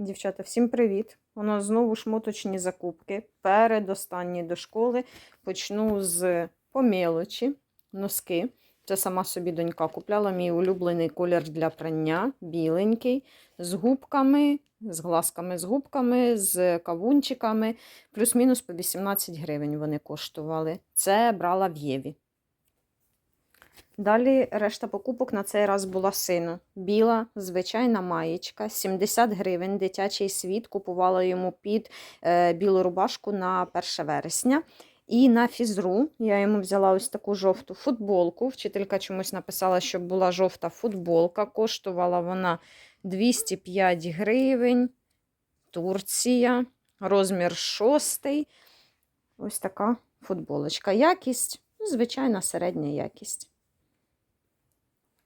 Дівчата, всім привіт! У нас знову шмоточні закупки. Передостанні до школи. Почну з помілочі, носки. Це сама собі донька купляла мій улюблений колір для прання, біленький, з губками, з глазками, з губками, з кавунчиками. Плюс-мінус по 18 гривень вони коштували. Це брала в Єві. Далі решта покупок на цей раз була сину. Біла, звичайна маєчка, 70 гривень. Дитячий світ купувала йому під е, білу рубашку на 1 вересня. І на фізру я йому взяла ось таку жовту футболку. Вчителька чомусь написала, щоб була жовта футболка. Коштувала вона 205 гривень. Турція, розмір шостий. Ось така футболочка. Якість, звичайна середня якість.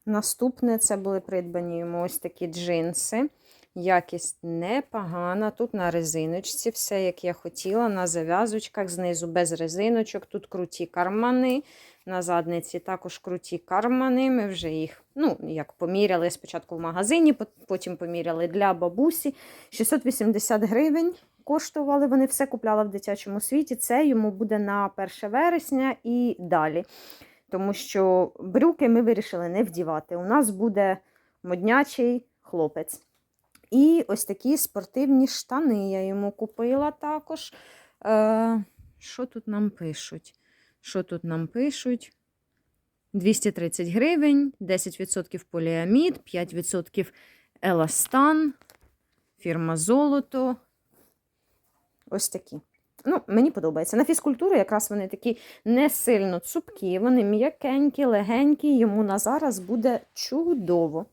Наступне це були придбані йому ось такі джинси. Якість непогана. Тут на резиночці все, як я хотіла, на зав'язочках, знизу без резиночок. Тут круті кармани. На задниці також круті кармани. Ми вже їх, ну, як поміряли спочатку в магазині, потім поміряли для бабусі. 680 гривень коштували. Вони все купляла в дитячому світі. Це йому буде на 1 вересня і далі тому що брюки ми вирішили не вдівати. У нас буде моднячий хлопець. І ось такі спортивні штани я йому купила також. Е, Що тут нам пишуть? Що тут нам пишуть? 230 гривень, 10% поліамід, 5% еластан, фірма Золото. Ось такі. Ну, Мені подобається. На фізкультуру якраз вони такі не сильно цупкі, вони м'якенькі, легенькі, йому на зараз буде чудово.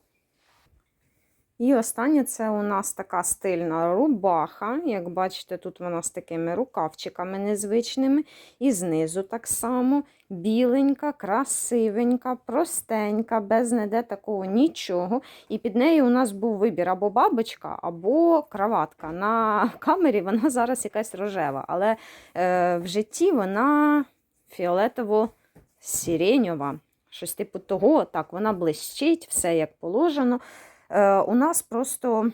І останнє це у нас така стильна рубаха. Як бачите, тут вона з такими рукавчиками незвичними. І знизу так само біленька, красивенька, простенька, без неде такого нічого. І під нею у нас був вибір або бабочка, або краватка. На камері вона зараз якась рожева, але е, в житті вона фіолетово-сиреньова. Щось типу того, так, вона блищить, все як положено. Е, у нас просто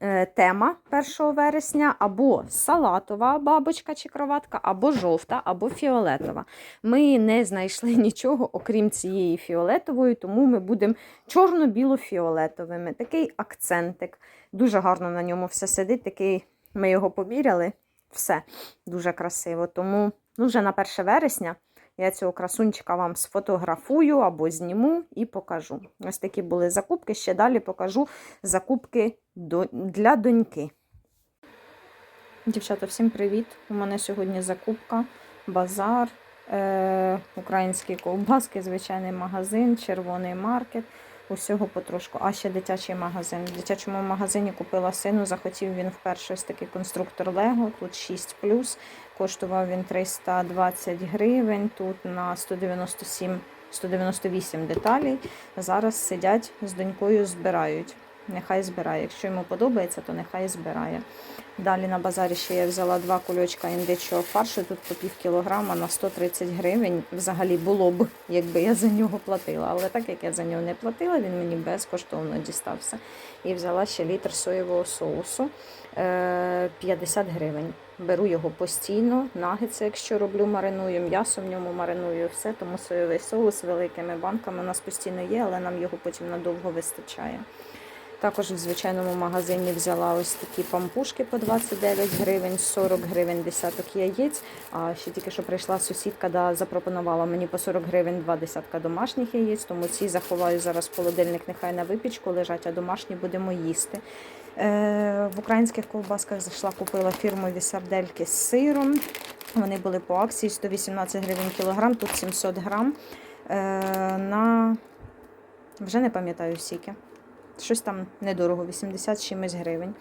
е, тема 1 вересня або салатова бабочка чи кроватка, або жовта, або фіолетова. Ми не знайшли нічого, окрім цієї фіолетової, тому ми будемо чорно-біло-фіолетовими. Такий акцентик. Дуже гарно на ньому все сидить. Такий, Ми його поміряли. Все дуже красиво. Тому ну, вже на 1 вересня. Я цього красунчика вам сфотографую або зніму і покажу. Ось такі були закупки. Ще далі покажу закупки для доньки. Дівчата, всім привіт! У мене сьогодні закупка, базар, е- українські ковбаски, звичайний магазин, червоний маркет. Усього потрошку. А ще дитячий магазин. В дитячому магазині купила сину, захотів він вперше ось такий конструктор Лего. Тут 6 Коштував він 320 гривень. Тут на 197 198 деталей. Зараз сидять з донькою, збирають. Нехай збирає. Якщо йому подобається, то нехай збирає. Далі на базарі ще я взяла два кульочка індичого фаршу. Тут по пів кілограма на 130 гривень. Взагалі було б, якби я за нього платила. Але так як я за нього не платила, він мені безкоштовно дістався. І взяла ще літр соєвого соусу 50 е, гривень. Беру його постійно, нагетси, якщо роблю, мариную, м'ясо в ньому мариную, все, тому соєвий соус великими банками у нас постійно є, але нам його потім надовго вистачає. Також в звичайному магазині взяла ось такі пампушки по 29 гривень, 40 гривень десяток яєць. А ще тільки що прийшла сусідка, да, запропонувала мені по 40 гривень два десятка домашніх яєць, тому ці заховаю зараз в холодильник, нехай на випічку лежать, а домашні будемо їсти. Е, В українських ковбасках зайшла, купила фірмові сардельки з сиром. Вони були по акції 118 гривень кілограм, тут 700 грам. Е, на вже не пам'ятаю скільки. Щось там недорого, 80 чимось гривень.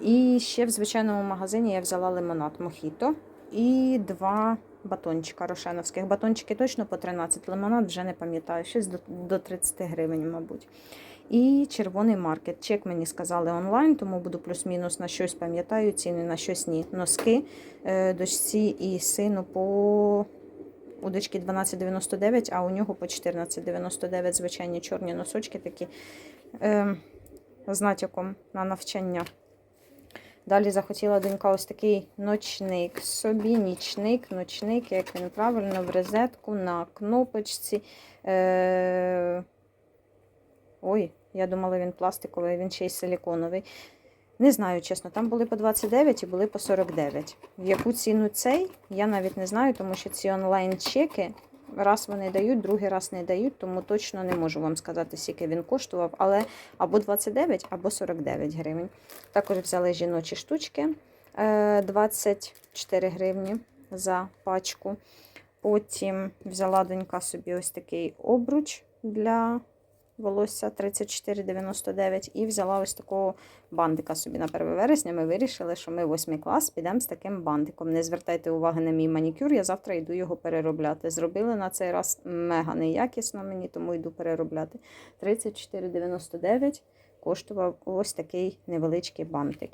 І ще в звичайному магазині я взяла лимонад Мохіто і два батончика рошеновських. Батончики точно по 13 лимонад, вже не пам'ятаю, щось до 30 гривень, мабуть. І червоний маркет. Чек мені сказали онлайн, тому буду плюс-мінус на щось пам'ятаю, ціни на щось ні. Носки е, дочці і сину по. У дочки 12,99, а у нього по 14,99 звичайні чорні носочки такі е, з натяком на навчання. Далі захотіла донька ось такий ночник собі, нічник, ночник, як він правильно, в розетку на кнопочці. Е... Ой, я думала, він пластиковий, він ще й силіконовий. Не знаю, чесно, там були по 29 і були по 49. В яку ціну цей, я навіть не знаю, тому що ці онлайн-чеки раз вони дають, другий раз не дають, тому точно не можу вам сказати, скільки він коштував, але або 29, або 49 гривень. Також взяли жіночі штучки е, 24 гривні за пачку. Потім взяла донька собі ось такий обруч для волосся 34,99 і взяла ось такого бандика собі на 1 вересня. Ми вирішили, що ми 8 клас підемо з таким бандиком. Не звертайте уваги на мій манікюр, я завтра йду його переробляти. Зробили на цей раз мега неякісно мені, тому йду переробляти. 34,99 коштував ось такий невеличкий бантик.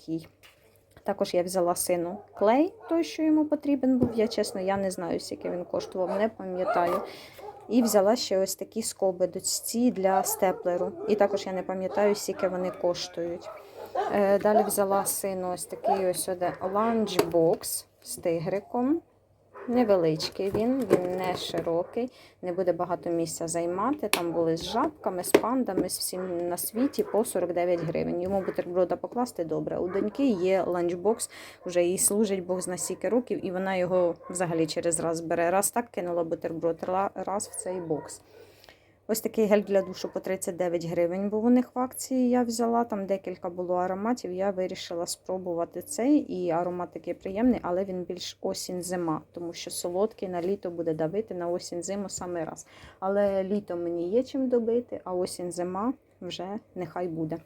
Також я взяла сину клей, той, що йому потрібен був. Я чесно, я не знаю, скільки він коштував, не пам'ятаю. І взяла ще ось такі скоби дочці для степлеру. І також я не пам'ятаю, скільки вони коштують. Е, Далі взяла сину ось такий ось ланчбокс з тигриком. Невеличкий він, він не широкий, не буде багато місця займати. Там були з жабками, з пандами, з всім на світі по 49 гривень. Йому бутерброда покласти добре. У доньки є ланчбокс, вже їй служить Бог зна стільки років, і вона його взагалі через раз бере. Раз так кинула бутерброд, раз в цей бокс. Ось такий гель для душу по 39 гривень був у них в акції. Я взяла, там декілька було ароматів. Я вирішила спробувати цей. І аромат такий приємний, але він більш осінь-зима, тому що солодкий на літо буде давити на осінь-зиму саме раз. Але літо мені є чим добити, а осінь-зима вже нехай буде.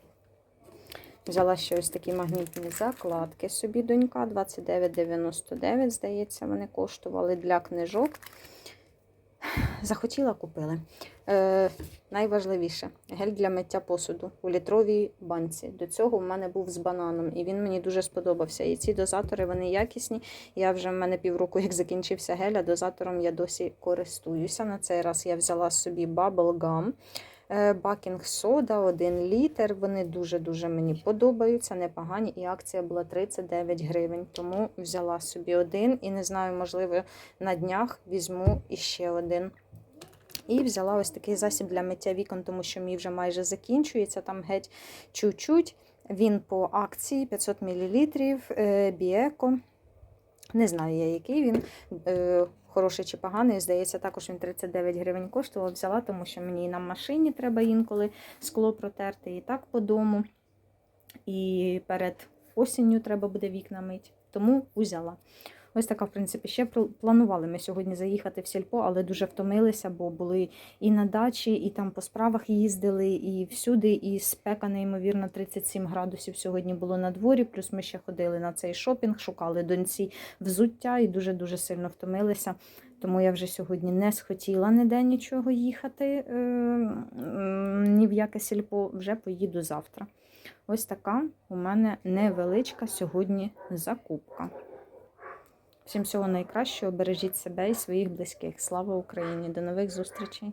Взяла ще ось такі магнітні закладки собі донька. 29,99, здається, вони коштували для книжок. Захотіла, купили. Е, Найважливіше гель для миття посуду у літровій банці. До цього в мене був з бананом, і він мені дуже сподобався. І ці дозатори вони якісні. Я вже в мене півроку, як закінчився гель, а дозатором я досі користуюся. На цей раз я взяла собі Bubble Gum. Бакінг сода, 1 літр. Вони дуже-дуже мені подобаються, непогані. І акція була 39 гривень. Тому взяла собі один і не знаю, можливо, на днях візьму іще один. І взяла ось такий засіб для миття вікон, тому що мій вже майже закінчується. Там геть чуть-чуть. Він по акції 500 мл Біеко. Не знаю я, який він. Хороший чи поганий, здається, також він 39 гривень коштував. Взяла, тому що мені на машині треба інколи скло протерти і так по дому. І перед осінню треба буде вікна мити. Тому взяла. Ось така, в принципі, ще планували ми сьогодні заїхати в сільпо, але дуже втомилися, бо були і на дачі, і там по справах їздили, і всюди. І спека, неймовірно, 37 градусів сьогодні було на дворі. Плюс ми ще ходили на цей шопінг, шукали доньці взуття і дуже-дуже сильно втомилися. Тому я вже сьогодні не схотіла ніде нічого їхати, е, ні в яке сільпо, вже поїду завтра. Ось така у мене невеличка сьогодні закупка. Всім всього найкращого, бережіть себе і своїх близьких. Слава Україні! До нових зустрічей!